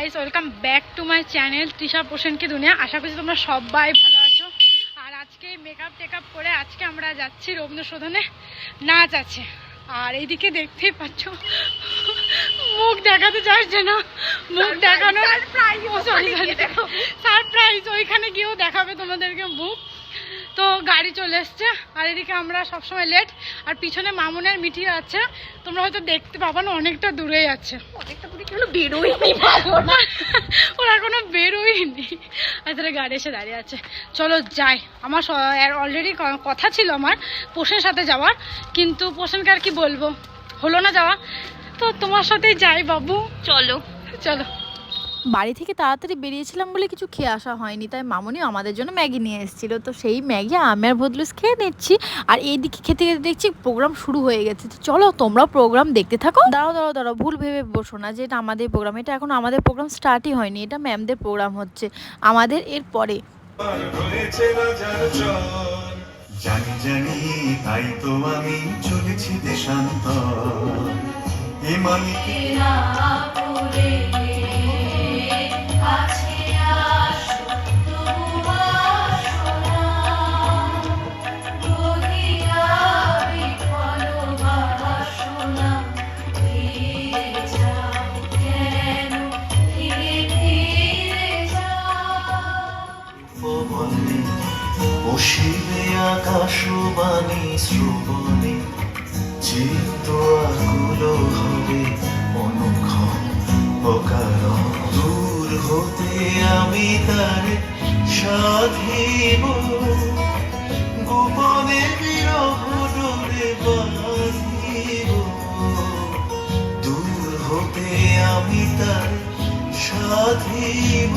Guys welcome back to my channel Trisha পোষণকে দুনিয়া আশা করছি তোমরা সবাই ভালো আছো। আর আজকে মেকআপ টেকআপ করে আজকে আমরা যাচ্ছি রবীন্দ্রসদনে। নাচ আছে। আর এইদিকে দেখতেই পাচ্ছ মুখ দেখাতে চাইছে না। মুখ দেখানো সারপ্রাইজ ওইখানে গিয়েও দেখাবে তোমাদেরকে মুখ। তো গাড়ি চলে এসছে। আর এদিকে আমরা সবসময় লেট আর পিছনে মামুনের মিঠি আছে। তোমরা হয়তো দেখতে পাবা না অনেকটা দূরেই আছে। অনেকটা দূরে কেন বেরোয়নি ওরা এখনও বেরোয়নি। আসলে গাড়ি এসে দাঁড়িয়ে আছে। চলো যাই। আমার অলরেডি কথা ছিল আমার পোষের সাথে যাওয়ার। কিন্তু পোষণকে আর কি বলব? হলো না যাওয়া? তো তোমার সাথেই যাই বাবু। চলো। চলো। বাড়ি থেকে তাড়াতাড়ি বেরিয়েছিলাম বলে কিছু খেয়ে আসা হয়নি। তাই মামনি আমাদের জন্য ম্যাগি নিয়ে এসেছিল। তো সেই ম্যাগি আমি আর ভদলুস খেয়ে নিচ্ছি। আর এইদিকে খেতে খেতে দেখছি প্রোগ্রাম শুরু হয়ে গেছে। তো চলো তোমরাও প্রোগ্রাম দেখতে থাকো। দাঁড়াও দাঁড়াও দাঁড়াও ভুল ভেবে বসো না যে এটা আমাদের প্রোগ্রাম এটা এখন আমাদের প্রোগ্রাম স্টার্টই হয়নি। এটা ম্যামদের প্রোগ্রাম হচ্ছে। আমাদের এর পরে। জানি জানি তাই তো আমি চলেছি দেশান্তর। এ মালিকে আকাশবাণী, শ্রবণে চিত্ত আকুল হবে অনুক্ষণ অকারণ দূর হতে আমি তার সাধিব। গোপনে বিরহ ডোরে বাঁধিব। দূর হতে আমি তার সাধিব।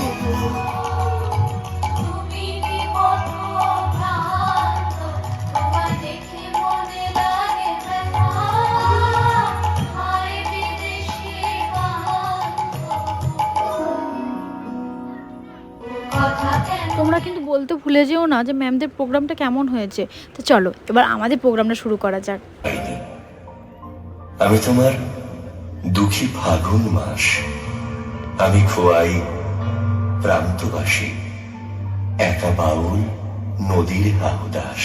ভুলে যেও না যে ম্যামদের প্রোগ্রামটা কেমন হয়েছে। তো চলো, এবার আমাদের প্রোগ্রামটা শুরু করা যাক। আমি তোমার দুঃখী ফাগুন মাস। আমি খোয়াই প্রান্তবাসী, একা বাউল নদীর আহুদাস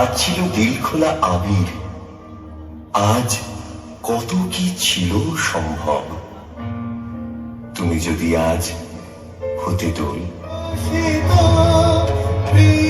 আজ ছিল দিল খোলা আবির, আজ কত কি ছিল সম্ভব। তুমি যদি আজ হতে দোল প্রীতি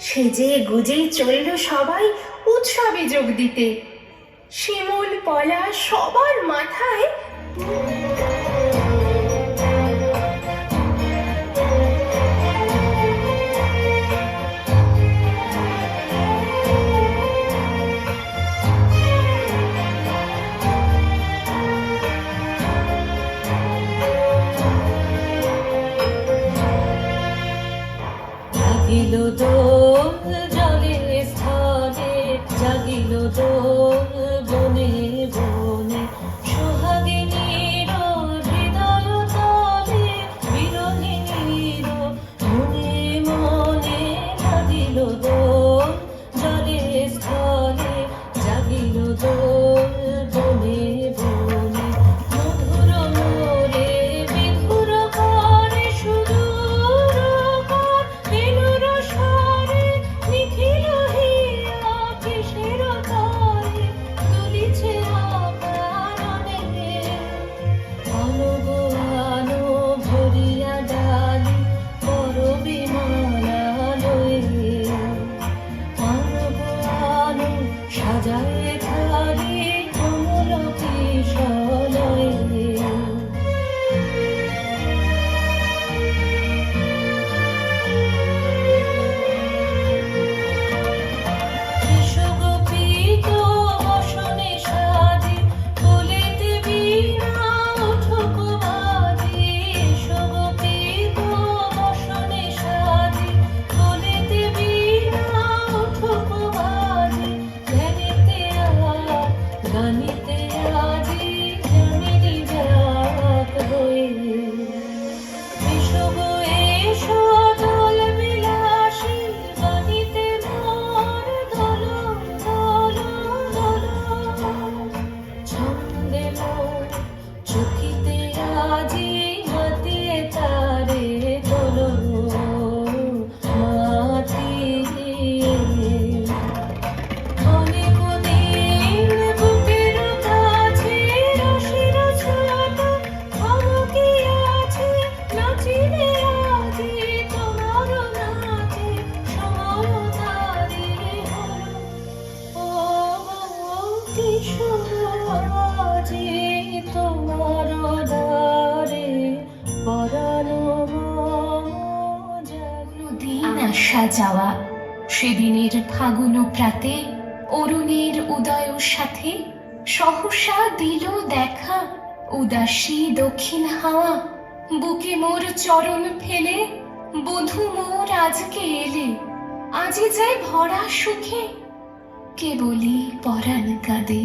সেজে গুজেই চলল সবাই উৎসবে যোগ দিতে। শিমুল পলা সবার মাথায় আসা যাওয়া, সেদিনের ফাগুন প্রাতে, অরুণের উদয়ের সাথে, সহসা দিল দেখা, উদাসী দক্ষিণ হাওয়া। বুকে মোর চরণ ফেলে, বধু মোর আজকে এলে, আজি যায় ভরা সুখে, কেবলই পরাণ কাঁদে।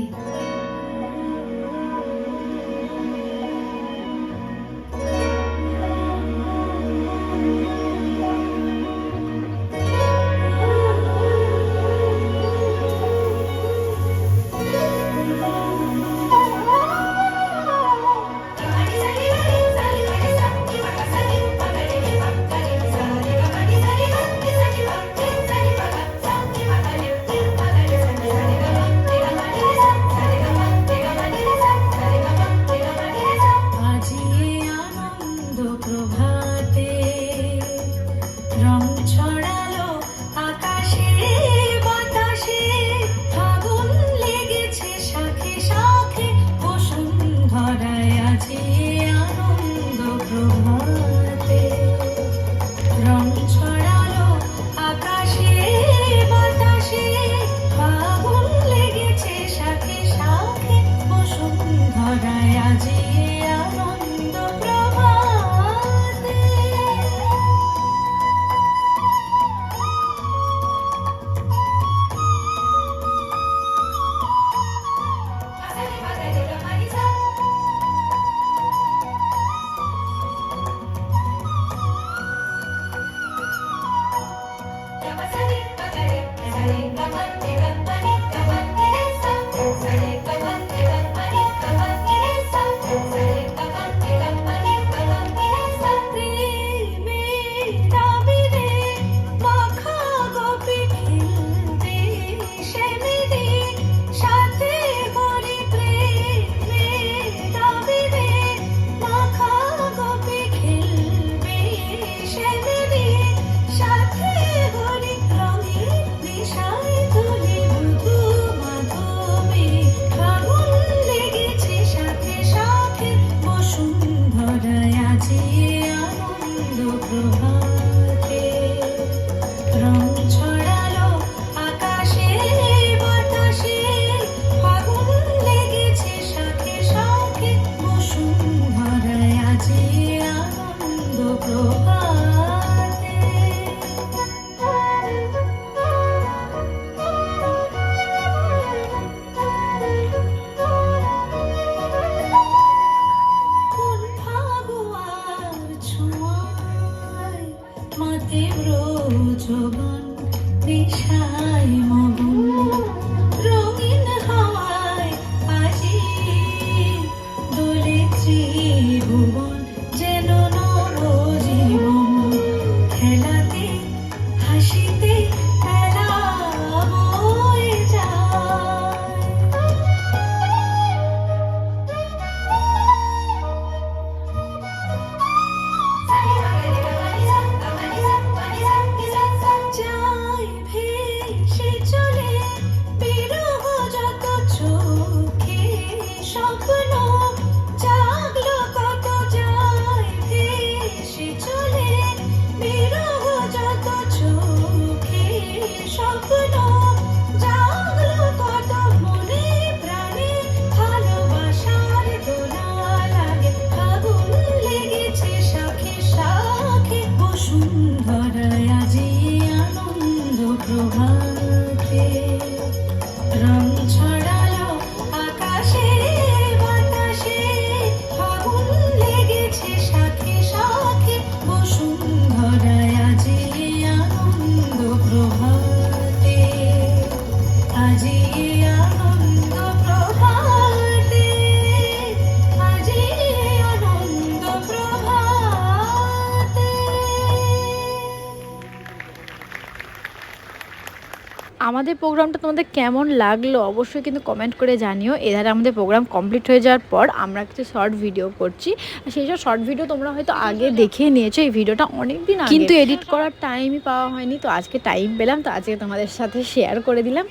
আমাদের প্রোগ্রামটা তোমাদের কেমন লাগল অবশ্যই কিন্তু কমেন্ট করে জানিও। এধারে আমাদের প্রোগ্রাম কমপ্লিট হয়ে যাওয়ার পর আমরা কিছু শর্ট ভিডিও করছি। সেই সব শর্ট ভিডিও তোমরা হয়তো আগে দেখে নিয়েছো এই ভিডিওটা অনেক দিন কিন্তু এডিট করার টাইমই পাওয়া হয়নি তো আজকে টাইম পেলাম তো আজকে তোমাদের সাথে শেয়ার করে দিলাম।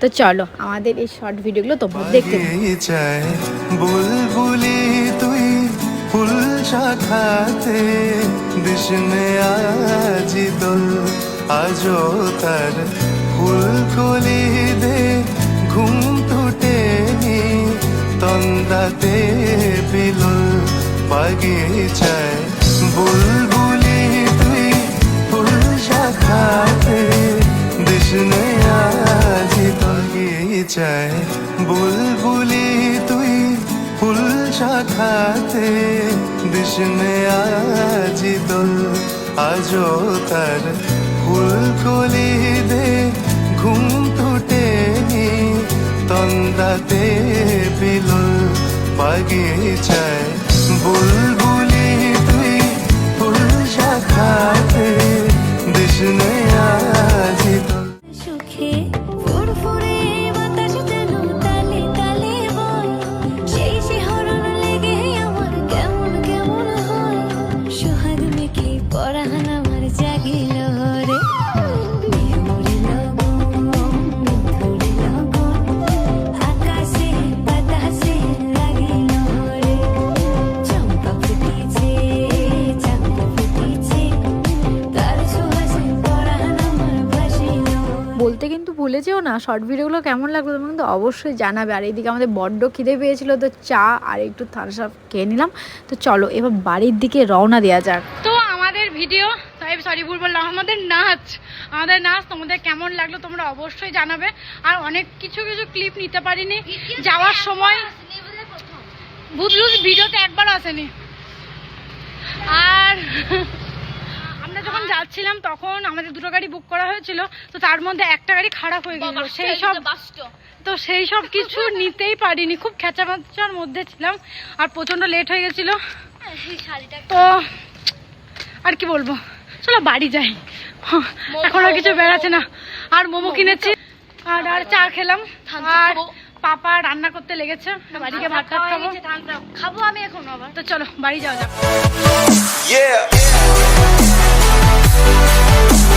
তো চলো আমাদের এই শর্ট ভিডিওগুলো তোমরা দেখতে থাকো। বুলবুলি তুই ফুল শাখাতে দিশনে আজি দোল আজো তার ফুল কলি দে ঘুম টুটেনি তন্দাতে বিলুল যায় বুলবুলি তুই ফুল শাখাতে দিশনে আজি যায় বুলবুলি তুই ফুল শাখাতে দিশনে আজি দোল আজো তার ফুল কলি দে ঘুম টুটেনি তন্দাতে পাগিয়ে যায়। বুলবুলি তুই ফুল ভুলে না শর্ট ভিডিওগুলো কেমন লাগল তোমরা কিন্তু অবশ্যই জানাবে। আর এইদিকে আমাদের বড্ড খিদে পেয়েছিল, তো চা আর একটু থামস আপ খেয়ে নিলাম। তো চলো, এবার বাড়ির দিকে রওনা দেওয়া যাক। তো আমাদের ভিডিও সরি ভুল বললাম, আমাদের নাচ। আমাদের নাচ তোমাদের কেমন লাগল তোমরা অবশ্যই জানাবে। আর অনেক কিছু কিছু ক্লিপ নিতে পারিনি। যাওয়ার সময় বুঝলুস ভিডিওতে একবার আসেনি। আর আমরা যখন যাচ্ছিলাম তখন আমাদের দুটো গাড়ি বুক করা হয়েছিল তো তার মধ্যে একটা গাড়ি খারাপ হয়ে গেল সেই সব তো সেই সব কিছু নিতেই পারিনি খুব খেঁচা মেচার মধ্যে ছিলাম আর প্রচণ্ড লেট হয়ে গেছিল। তো আর কি বলব? চলো বাড়ি যাই। এখন আর কিছু বেড়াচ্ছে না। আর মোমো কিনেছি। আর আর চা খেলাম। আর পাপা রান্না করতে লেগেছে। বাড়িকে ভাত টাত খাব। খাব আমি এখন আবার। তো চলো বাড়ি যাওয়া যাক। Yeah. Thank you.